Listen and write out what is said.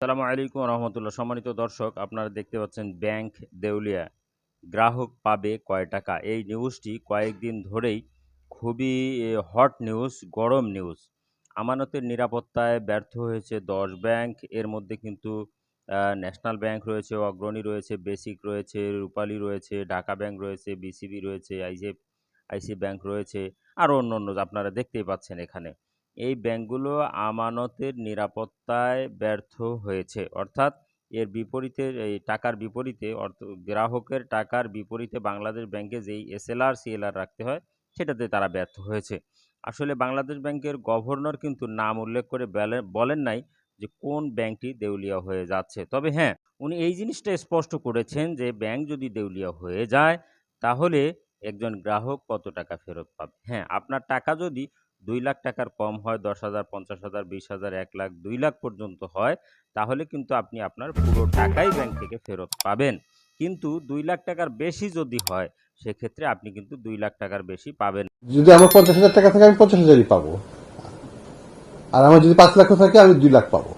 আসসালামু আলাইকুম রহমতুল্লাহ। সম্মানিত দর্শক, আপনারা দেখতে পাচ্ছেন ব্যাংক দেউলিয়া। গ্রাহক পাবে কয় টাকা? এই নিউজটি কয়েকদিন ধরেই খুবই হট নিউজ, গরম নিউজ। আমানতের নিরাপত্তায় ব্যর্থ হয়েছে দশ ব্যাংক। এর মধ্যে কিন্তু ন্যাশনাল ব্যাংক রয়েছে, অগ্রণী রয়েছে, বেসিক রয়েছে, রূপালী রয়েছে, ঢাকা ব্যাংক রয়েছে, বিসিবি রয়েছে আইসিএফ আইসি ব্যাংক রয়েছে, আরও অন্য অন্য আপনারা দেখতেই পাচ্ছেন এখানে। এই ব্যাংকগুলো আমানতের নিরাপত্তায় ব্যর্থ হয়েছে। অর্থাৎ এর বিপরীতে, এই টাকার বিপরীতে, অর্থ, গ্রাহকের টাকার বিপরীতে বাংলাদেশ ব্যাংকে যেই এসএলআর, সিএলআর রাখতে হয়, সেটাতে তারা ব্যর্থ হয়েছে। আসলে বাংলাদেশ ব্যাংকের গভর্নর কিন্তু নাম উল্লেখ করে বেলে- বলেন নাই যে কোন ব্যাংকটি দেউলিয়া হয়ে যাচ্ছে। তবে হ্যাঁ উনি এই জিনিসটা স্পষ্ট করেছেন যে ব্যাংক যদি দেউলিয়া হয়ে যায়, তাহলে একজন গ্রাহক কত টাকা ফেরত পাবে? হ্যাঁ আপনার টাকা যদি দুই লাখ টাকার কম হয়, দশ হাজার, পঞ্চাশ হাজার, বিশ হাজার, এক লাখ, দুই লাখ পর্যন্ত হয়, তাহলে কিন্তু আপনি আপনার পুরো টাকাই ব্যাংক থেকে ফেরত পাবেন। কিন্তু দুই লাখ টাকার বেশি যদি হয়, সেক্ষেত্রে আপনি কিন্তু দুই লাখ টাকার বেশি পাবেন। যদি আমার পঞ্চাশ হাজার টাকা থাকে, আমি পঞ্চাশ হাজারই পাবো। আর আমার যদি পাঁচ লাখ থাকে, আমি দুই লাখ পাবো।